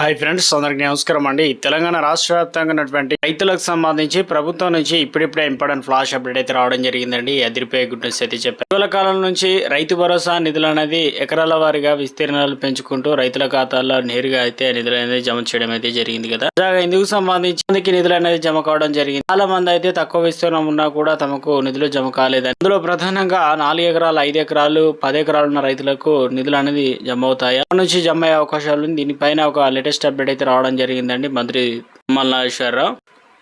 Hi friends అందరికి నమస్కారం అండి. తెలంగాణ రాష్ట్ర వ్యాప్తంగా ఉన్నటువంటి రైతులకు సంబంధించి ప్రభుత్వం నుంచి ఇప్పుడిప్పుడే ఇంపార్టెంట్ ఫ్లాష్ అప్డేట్ అయితే రావడం జరిగిందండి. అదిరిపోయే గుడ్ న్యూస్ అయితే చెప్పారు. ఇటీవల కాలం నుంచి రైతు భరోసా నిధులు అనేది ఎకరాల వారీగా విస్తీర్ణాలు పెంచుకుంటూ రైతుల ఖాతాల్లో నేరుగా అయితే నిధులు అనేది జమ చేయడం అయితే జరిగింది కదా. తాజాగా ఇందుకు సంబంధించి మందికి నిధులు అనేది జమ కావడం జరిగింది. చాలా మంది అయితే తక్కువ విస్తీర్ణం ఉన్నా కూడా తమకు నిధులు జమ కాలేదని అందులో ప్రధానంగా నాలుగు ఎకరాలు ఐదు ఎకరాలు పది ఎకరాలు ఉన్న రైతులకు నిధులు అనేది జమ అవుతాయి? నుంచి జమ అయ్యే అవకాశాలు దీనిపైన ఒక లేటెస్ట్ అప్డేట్ అయితే రావడం జరిగిందండి. మంత్రి తుమ్మల నాగేశ్వరరావు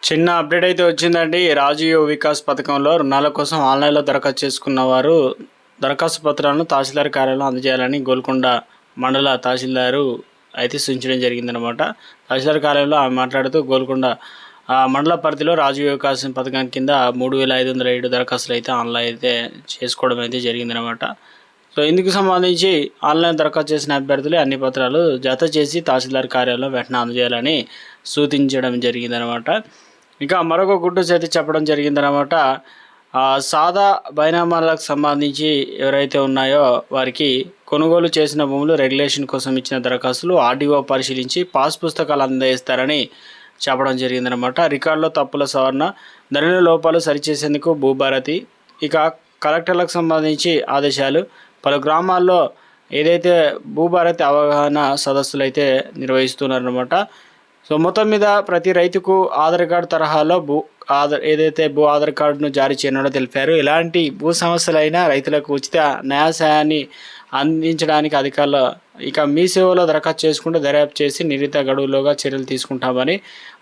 చిన్న అప్డేట్ అయితే వచ్చిందండి. రాజీవ్ వికాస్ పథకంలో రుణాల కోసం ఆన్లైన్లో దరఖాస్తు చేసుకున్న వారు దరఖాస్తు పత్రాలను తహసీల్దార్ కార్యాలయం అందజేయాలని గోల్కొండ మండల తహసీల్దారు అయితే సూచించడం జరిగిందనమాట తహసీల్దార్ కార్యాలయంలో ఆమె మాట్లాడుతూ గోల్కొండ ఆ, మండల పరిధిలో రాజీవ్ వికాస్ పథకం కింద మూడు వేల ఐదు వందల ఏడు దరఖాస్తులు అయితే ఆన్లైన్ అయితే చేసుకోవడం అయితే జరిగిందనమాట సో ఇందుకు సంబంధించి ఆన్లైన్ దరఖాస్తు చేసిన అభ్యర్థులు అన్ని పత్రాలు జత చేసి తహసీల్దార్ కార్యాలయంలో వెంటనే అందజేయాలని సూచించడం జరిగిందనమాట. ఇంకా మరొక గుడ్డు చేతి చెప్పడం జరిగిందనమాట. సాదా బైనామాలకు సంబంధించి ఎవరైతే ఉన్నాయో వారికి కొనుగోలు చేసిన భూములు రెగ్యులేషన్ కోసం ఇచ్చిన దరఖాస్తులు ఆర్డీఓ పరిశీలించి పాస్ పుస్తకాలు అందజేస్తారని చెప్పడం జరిగిందనమాట. రికార్డులో తప్పుల సవరణ ధరల లోపాలు సరిచేసేందుకు భూభారతి ఇక కలెక్టర్లకు సంబంధించి ఆదేశాలు పలు గ్రామాల్లో ఏదైతే భూభారతి అవగాహన సదస్సులు అయితే నిర్వహిస్తున్నారనమాట సో మొత్తం మీద ప్రతి రైతుకు ఆధార్ కార్డు తరహాలో భూ ఆధార్ ఏదైతే భూ ఆధార్ కార్డును జారీ చేయనుండో తెలిపారు. ఎలాంటి భూ సమస్యలైనా రైతులకు ఉచిత న్యాయ సహాయాన్ని అందించడానికి అధికారులు ఇక మీ సేవలో దరఖాస్తు చేసుకుంటూ దర్యాప్తు చేసి నిర్ణీత గడువులోగా చర్యలు తీసుకుంటామని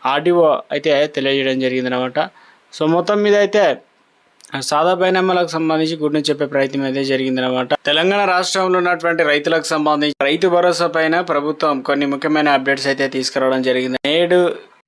ఆర్డీఓ అయితే తెలియజేయడం జరిగిందనమాట సో మొత్తం మీద అయితే సాదా బైనామాలకు సంబంధించి గుడిని చెప్పే ప్రయత్నం అయితే జరిగిందనమాట తెలంగాణ రాష్ట్రంలో ఉన్నటువంటి రైతులకు సంబంధించి రైతు భరోసా పైన ప్రభుత్వం కొన్ని ముఖ్యమైన అప్డేట్స్ అయితే తీసుకురావడం జరిగింది. నేడు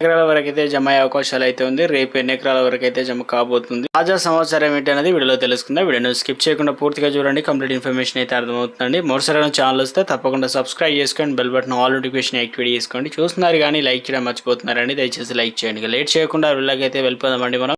ఎకరాల వరకు అయితే జమ అయ్యే అవకాశాలు అయితే ఉంది. రేపు ఎన్ని ఎకరాల వరకు అయితే జమ కాబోతుంది? తాజా సమాచారం ఏంటి అనేది వీడియోలో తెలుసుకుందాం. వీడియోను స్కిప్ చేయకుండా పూర్తిగా చూడండి. కంప్లీట్ ఇన్ఫర్మేషన్ అయితే అర్థమవుతుందండి. మరోసారి ఛానల్ వస్తే తప్పకుండా సబ్స్క్రైబ్ చేసుకోండి. Bell button all notification activate చేసుకోండి. చూస్తున్నారు కానీ లైక్ చేయడం మర్చిపోతున్నారండి. దయచేసి లైక్ చేయండి. లేట్ చేయకుండా వీళ్ళకైతే వెళ్ళిపోదామండి మనం.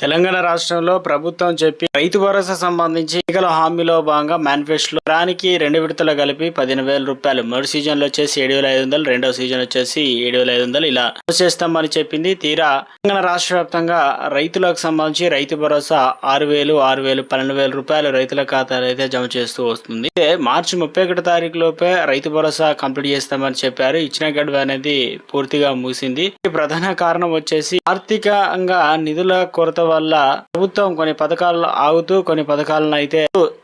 తెలంగాణ రాష్ట్రంలో ప్రభుత్వం చెప్పి రైతు భరోసా సంబంధించి ఎన్నికల హామీలో భాగంగా మేనిఫెస్టోలో రానికి రెండు విడతలు కలిపి పదిహేను వేల రూపాయలు. మొదటి సీజన్లో వచ్చేసి ఏడు వేల ఐదు వందలు రెండో సీజన్ వచ్చేసి ఏడు వేల ఐదు వందలు. ఇలా చేస్తామని చెప్పింది తీరా తెలంగాణ రాష్ట్ర వ్యాప్తంగా రైతులకు సంబంధించి రైతు భరోసా ఆరు వేలు ఆరు వేలు పన్నెండు వేల రూపాయలు రైతుల ఖాతాలు అయితే జమ చేస్తూ వస్తుంది. అయితే మార్చి ముప్పై ఒకటి తారీఖు లోపే రైతు భరోసా కంప్లీట్ చేస్తామని చెప్పారు. ఇచ్చిన గడువు అనేది పూర్తిగా ముగిసింది. ఈ ప్రధాన కారణం వచ్చేసి ఆర్థికంగా నిధుల కొరత వల్ల ప్రభుత్వం కొన్ని పథకాలను ఆగుతూ కొన్ని పథకాలను అయితే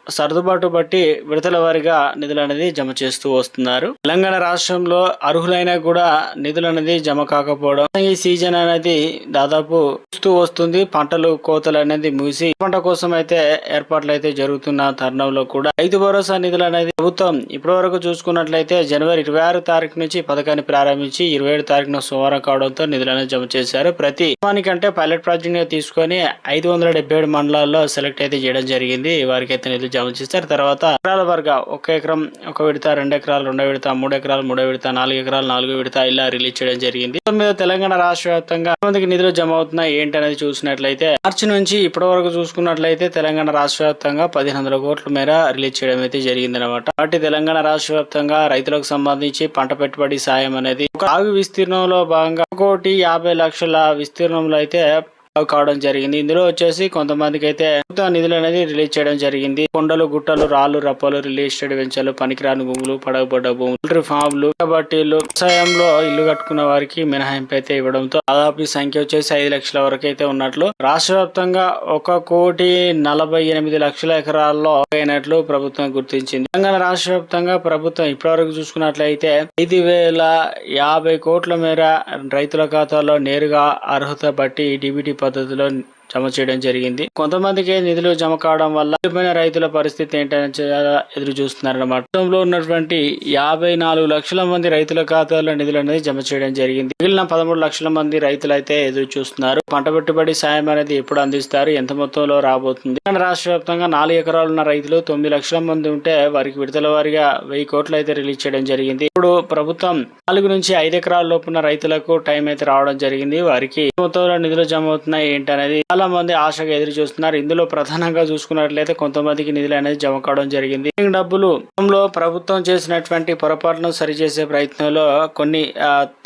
సర్దుబాటు బట్టి విడతల వారిగా నిధులు అనేది జమ చేస్తూ వస్తున్నారు. తెలంగాణ రాష్ట్రంలో అర్హులైనా కూడా నిధులు అనేది జమ కాకపోవడం ఈ సీజన్ అనేది దాదాపు చూస్తూ వస్తుంది. పంటలు కోతలు అనేది ముగిసి పంట కోసం అయితే ఏర్పాట్లు అయితే జరుగుతున్న తరుణంలో కూడా రైతు భరోసా నిధులు అనేది ప్రభుత్వం ఇప్పటి వరకు చూసుకున్నట్లయితే జనవరి ఇరవై ఆరు తారీఖు నుంచి పథకాన్ని ప్రారంభించి ఇరవై ఏడు తారీఖున సోమవారం కావడంతో నిధులను జమ చేశారు. ప్రతి అంటే పైలట్ ప్రాజెక్ట్ తీసుకొని ఐదు వందల ఏడు మండలాల్లో సెలెక్ట్ అయితే చేయడం జరిగింది. వారికైతే నిధులు జమ చేస్తారు తర్వాత ఎకరాల వర్గ ఒక ఎకరం ఒక విడత రెండు ఎకరాలు రెండో విడత మూడు ఎకరాలు మూడో విడత నాలుగు ఎకరాలు నాలుగో విడత ఇలా రిలీజ్ చేయడం జరిగింది. మీద తెలంగాణ రాష్ట్ర వ్యాప్తంగా మందికి నిధులు జమ అవుతున్నాయి ఏంటి అనేది చూసినట్లయితే మార్చి నుంచి ఇప్పటి వరకు చూసుకున్నట్లయితే తెలంగాణ రాష్ట్ర వ్యాప్తంగా పదిహేను వందల కోట్ల మేర రిలీజ్ చేయడం అయితే జరిగింది అనమాట కాబట్టి తెలంగాణ రాష్ట్ర వ్యాప్తంగా రైతులకు సంబంధించి పంట పెట్టుబడి సాయం అనేది ఒక ఆగు విస్తీర్ణంలో భాగంగా కోటి యాభై లక్షల విస్తీర్ణంలో అయితే కావడం జరిగింది. ఇందులో వచ్చేసి కొంతమందికి అయితే ప్రభుత్వ నిధులు అనేది రిలీజ్ చేయడం జరిగింది. కొండలు గుట్టలు రాళ్ళు రప్పలు రిలీజ్ చేయడం వెంచర్లు పనికిరాని భూములు పడగబడ్డ భూములు పౌల్ట్రీ ఫామ్లు బట్టీలు వ్యవసాయంలో ఇల్లు కట్టుకున్న వారికి మినహాయింపు అయితే ఇవ్వడంతో దాదాపు ఈ సంఖ్య వచ్చేసి ఐదు లక్షల వరకు అయితే ఉన్నట్లు రాష్ట్ర వ్యాప్తంగా ఒక కోటి నలభై ఎనిమిది లక్షల ఎకరాల్లో అయినట్లు ప్రభుత్వం గుర్తించింది. తెలంగాణ రాష్ట్ర వ్యాప్తంగా ప్రభుత్వం ఇప్పటివరకు చూసుకున్నట్లయితే ఐదు వేల యాభై కోట్ల మేర రైతుల ఖాతాలో నేరుగా అర్హత బట్టి డిబిటీ పద్ధతిలో జమ చేయడం జరిగింది. కొంతమందికి నిధులు జమ కావడం వల్ల రైతుల పరిస్థితి ఏంటని ఎదురు చూస్తున్నారన్నమాట. గతంలో ఉన్నటువంటి యాభై నాలుగు లక్షల మంది రైతుల ఖాతాలో నిధులు అనేది జమ చేయడం జరిగింది. మిగిలిన పదమూడు లక్షల మంది రైతులు అయితే ఎదురు చూస్తున్నారు. పంట పెట్టుబడి సాయం అనేది ఎప్పుడు అందిస్తారు? ఎంత మొత్తంలో రాబోతుంది? రాష్ట్ర వ్యాప్తంగా నాలుగు ఎకరాలు ఉన్న రైతులు తొమ్మిది లక్షల మంది ఉంటే వారికి విడతల వారిగా వెయ్యి కోట్లు అయితే రిలీజ్ చేయడం జరిగింది. ఇప్పుడు ప్రభుత్వం నాలుగు నుంచి ఐదు ఎకరాల లోపున రైతులకు టైం అయితే రావడం జరిగింది. వారికి మొత్తంలో నిధులు జమ అవుతున్నాయి ఏంటి అనేది చాలా మంది ఆశగా ఎదురు చూస్తున్నారు. ఇందులో ప్రధానంగా చూసుకున్నట్లయితే కొంతమందికి నిధులు అనేది జమ కావడం జరిగింది. డబ్బులు ప్రభుత్వం చేసినటువంటి పొరపాట్లను సరిచేసే ప్రయత్నంలో కొన్ని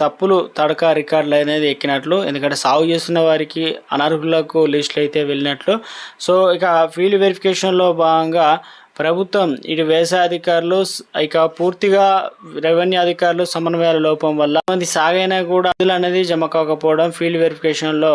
తప్పులు తడక రికార్డులు అనేది ఎక్కినట్లు ఎందుకంటే సాగు చేస్తున్న వారికి అనర్హులకు లిస్టులు అయితే వెళ్ళినట్లు. సో ఇక ఫీల్డ్ వెరిఫికేషన్లో భాగంగా ప్రభుత్వం ఇటు వ్యవసాయ అధికారులు ఇక పూర్తిగా రెవెన్యూ అధికారులు సమన్వయాల లోపం వల్ల మంది సాగైనా కూడా నిధులు అనేది జమ కాకపోవడం ఫీల్డ్ వెరిఫికేషన్లో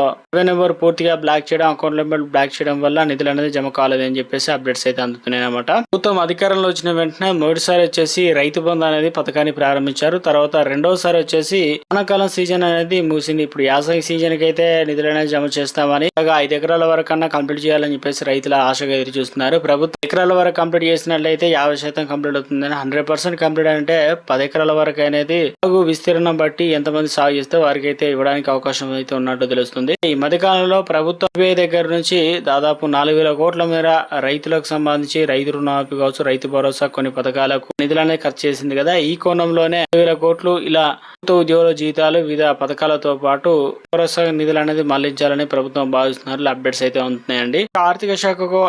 నెంబర్ పూర్తిగా బ్లాక్ చేయడం అకౌంట్ నెంబర్ బ్లాక్ చేయడం వల్ల నిధులు అనేది జమ కాలేదని చెప్పేసి అప్డేట్స్ అయితే అందుతున్నాయి అనమాట ప్రభుత్వం అధికారంలో వచ్చిన వెంటనే మొదటిసారి వచ్చేసి రైతు బంధు అనేది పథకాన్ని ప్రారంభించారు. తర్వాత రెండోసారి వచ్చేసి వానాకాలం సీజన్ అనేది ముగిసింది ఇప్పుడు యాసంగి సీజన్కి అయితే నిధులు అనేది జమ చేస్తామని ఐదు ఎకరాల వరకు కన్నా కంప్లీట్ చేయాలని చెప్పేసి రైతుల ఆశగా ఎదురు చూస్తున్నారు. ప్రభుత్వం ఎకరాల వరకు కంప్లీట్ చేసినట్లయితే యాభై శాతం కంప్లీట్ అవుతుందని హండ్రెడ్ పర్సెంట్ కంప్లీట్ అంటే పది ఎకరాల వరకు అనేది సాగు విస్తీర్ణం బట్టి ఎంతమంది సాగు చేస్తే వారికి అయితే ఇవ్వడానికి అవకాశం అయితే ఉన్నట్టు తెలుస్తుంది. ఈ మధ్య కాలంలో ప్రభుత్వం దగ్గర నుంచి దాదాపు నాలుగు వేల కోట్ల మేర రైతులకు సంబంధించి రైతు రుణమాఫీ కావచ్చు రైతు భరోసా కొన్ని పథకాలకు నిధులనే ఖర్చు చేసింది కదా. ఈ కోణంలోనే ఐదు వేల కోట్లు ఇలా ప్రభుత్వ ఉద్యోగుల జీతాలు వివిధ పథకాలతో పాటు భరోసా నిధులు అనేది మళ్ళించాలని ప్రభుత్వం భావిస్తున్నారు అప్డేట్స్ అయితే ఉంటున్నాయండి ఆర్థిక శాఖకు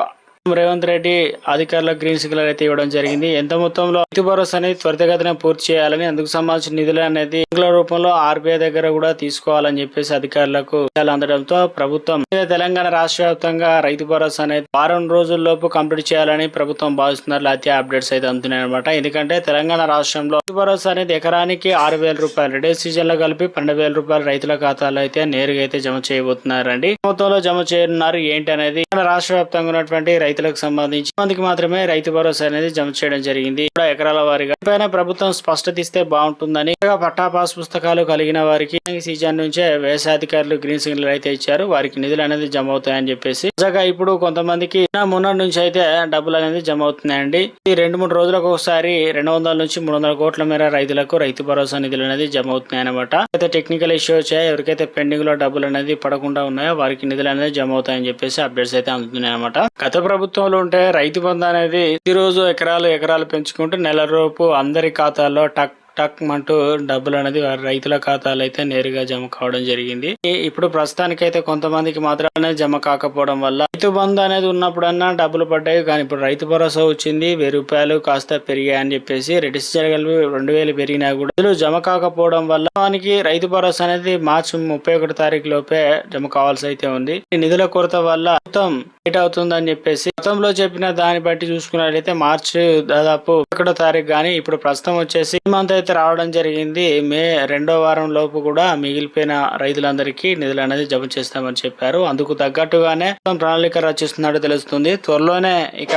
రేవంత్ రెడ్డి అధికారులకు గ్రీన్ సిగ్నల్ అయితే ఇవ్వడం జరిగింది. ఎంత మొత్తంలో రైతు భరోసా అనేది త్వరితగతిన పూర్తి చేయాలని అందుకు సంబంధించిన నిధులు అనేది బ్యాంకుల రూపంలో ఆర్బీఐ దగ్గర కూడా తీసుకోవాలని చెప్పేసి అధికారులకు అందడంతో ప్రభుత్వం ఇదే తెలంగాణ రాష్ట్ర వ్యాప్తంగా రైతు భరోసా అనేది వారం రోజుల్లోపు కంప్లీట్ చేయాలని ప్రభుత్వం భావిస్తున్నారు లేకపోతే అప్డేట్స్ అయితే అందుతున్నాయి అనమాట ఎందుకంటే తెలంగాణ రాష్ట్రంలో రైతు భరోసా అనేది ఎకరానికి ఆరు వేల రూపాయలు రెండే సీజన్లో కలిపి పన్నెండు వేల రూపాయలు రైతుల ఖాతాలో అయితే నేరుగా అయితే జమ చేయబోతున్నారండి. మొత్తంలో జమ చేయనున్నారు. ఏంటి అనేది మన రాష్ట్ర వ్యాప్తంగా ఉన్నటువంటి రైతులకు సంబంధించి మందికి మాత్రమే రైతు భరోసా అనేది జమ చేయడం జరిగింది. కూడా ఎకరాల వారిగా. పైన ప్రభుత్వం స్పష్టత ఇస్తే బాగుంటుందని పట్టా పాస్ పుస్తకాలు కలిగిన వారికి సీజన్ నుంచే వ్యవసాయ అధికారులు గ్రీన్ సిగ్నల్ అయితే ఇచ్చారు. వారికి నిధులు అనేది జమ అవుతాయని చెప్పేసి. తాజాగా ఇప్పుడు కొంతమందికి నా మొన్నటి నుంచి అయితే డబ్బులు అనేది జమ అవుతున్నాయండి. ఈ రెండు మూడు రోజులకు ఒకసారి రెండు వందల నుంచి మూడు వందల కోట్ల మేర రైతులకు రైతు భరోసా నిధులు అనేది జమ అవుతున్నాయి అనమాట అయితే టెక్నికల్ ఇష్యూ వచ్చాయి ఎవరికైతే పెండింగ్లో డబ్బులు అనేది పడకుండా ఉన్నాయో వారికి నిధులు అనేది జమ అవుతాయని చెప్పేసి అప్డేట్స్ అయితే అందుతున్నాయి అనమాట గత ప్రభుత్వంలో ఉంటే రైతు బంధు అనేది ప్రతిరోజు ఎకరాలు ఎకరాలు పెంచుకుంటూ నెల రూపు అందరి ఖాతాల్లో టక్ టక్ అంటూ డబ్బులు అనేది రైతుల ఖాతాలు అయితే నేరుగా జమ కావడం జరిగింది. ఇప్పుడు ఇప్పుడు ప్రస్తుతానికైతే కొంతమందికి మాత్రమే జమ కాకపోవడం వల్ల రైతు బంధు అనేది ఉన్నప్పుడన్నా డబ్బులు పడ్డాయి. కానీ ఇప్పుడు రైతు భరోసా వచ్చింది. వెయ్యి రూపాయలు కాస్త పెరిగాయి అని చెప్పేసి రెడ్డి జరగలు రెండు వేలు పెరిగినా కూడా జమ కాకపోవడం వల్ల మనకి రైతు భరోసా అనేది మార్చి ముప్పై ఒకటి తారీఖు లోపే జమ కావాల్సి అయితే ఉంది. ఈ నిధుల కొరత వల్ల మొత్తం లేట్ అవుతుందని చెప్పేసి గతంలో చెప్పిన దాన్ని బట్టి చూసుకున్నట్లయితే మార్చి దాదాపు ఒకటో తారీఖు కానీ ఇప్పుడు ప్రస్తుతం వచ్చేసి ఈ మంత్ అయితే రావడం జరిగింది. మే రెండో వారం లోపు కూడా మిగిలిపోయిన రైతులందరికీ నిధులు అనేది జమ చేస్తామని చెప్పారు. అందుకు తగ్గట్టుగానే మొత్తం ప్రణాళిక రచిస్తున్నట్టు తెలుస్తుంది. త్వరలోనే ఇక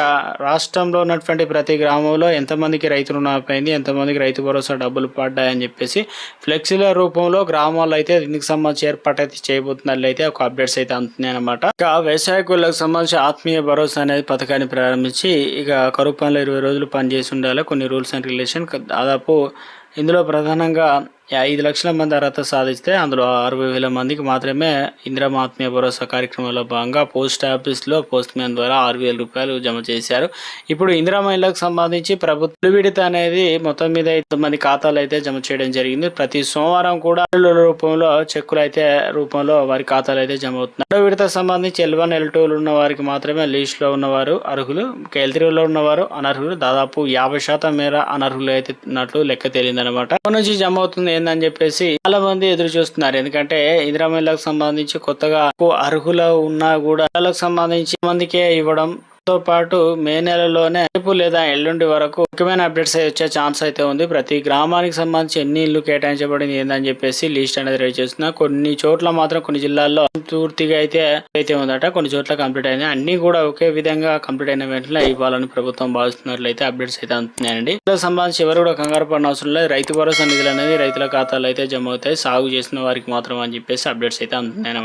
రాష్ట్రంలో ఉన్నటువంటి ప్రతి గ్రామంలో ఎంతమందికి రైతు రుణమైంది ఎంతమందికి రైతు భరోసా డబ్బులు పడ్డాయని చెప్పేసి ఫ్లెక్సీల రూపంలో గ్రామాల్లో అయితే దీనికి సంబంధించి ఏర్పాటు అయితే చేయబోతున్నట్లయితే ఒక అప్డేట్స్ అయితే అందుతున్నాయి అనమాట ఇక వ్యవసాయకులకు సంబంధించి ఆత్మీయ భరోసా అనేది పథకాన్ని ప్రారంభించి ఇక కరువు పనులు ఇరవై రోజులు పనిచేసి ఉండాలి. కొన్ని రూల్స్ అండ్ రిలేషన్ దాదాపు ఇందులో ప్రధానంగా ఐదు లక్షల మంది అర్హత సాధిస్తే అందులో అరవై వేల మందికి మాత్రమే ఇంద్రమాత్మీయ ఆత్మీయ భరోసా కార్యక్రమంలో భాగంగా పోస్ట్ ఆఫీస్లో పోస్ట్ మ్యాన్ ద్వారా ఆరు వేల రూపాయలు జమ చేశారు. ఇప్పుడు ఇందిరా మహిళలకు సంబంధించి ప్రభుత్వ విడత అనేది మొత్తం మీద ఐదు మంది ఖాతాలు అయితే జమ చేయడం జరిగింది. ప్రతి సోమవారం కూడా రూపంలో చెక్కులు అయితే రూపంలో వారి ఖాతాలు అయితే జమ అవుతున్నాయి. రెండో విడత సంబంధించి ఎల్ వన్ ఎల్ టూలు ఉన్న వారికి మాత్రమే లిస్ట్లో ఉన్నవారు అర్హులు. ఎల్ త్రీలో ఉన్నవారు అనర్హులు. దాదాపు యాభై శాతం మేర అనర్హులు అయితే ఉన్నట్లు లెక్క తేలిందనమాట నుంచి జమ అవుతుంది ఏందని చెప్పేసి చాలా మంది ఎదురు చూస్తున్నారు. ఎందుకంటే ఇందిరామహిళకు సంబంధించి కొత్తగా అర్హులు ఉన్నా కూడా వాళ్ళకు సంబంధించి మందికే ఇవ్వడం తో పాటు మే నెలలోనే రేపు లేదా ఎల్లుండి వరకు ముఖ్యమైన అప్డేట్స్ వచ్చే ఛాన్స్ అయితే ఉంది. ప్రతి గ్రామానికి సంబంధించి ఎన్ని ఇల్లు కేటాయించబడింది ఏందని చెప్పేసి లిస్ట్ అనేది రెడీ చేస్తున్నా. కొన్ని చోట్ల మాత్రం కొన్ని జిల్లాల్లో పూర్తిగా అయితే అయితే ఉందట. కొన్ని చోట్ల కంప్లీట్ అయింది. అన్ని కూడా ఒకే విధంగా కంప్లీట్ అయిన వెంటనే ఇవ్వాలని ప్రభుత్వం భావిస్తున్నట్లయితే అప్డేట్స్ అయితే అందుతున్నాయండి. ఇందుకు సంబంధించి ఎవరు కూడా కంగారు పడిన అవసరం లేదు. రైతు భరోసా నిధులు అనేది రైతుల ఖాతాలో అయితే జమ అవుతాయి. సాగు చేసిన వారికి మాత్రం అని చెప్పేసి అప్డేట్స్ అయితే అందుతున్నాయి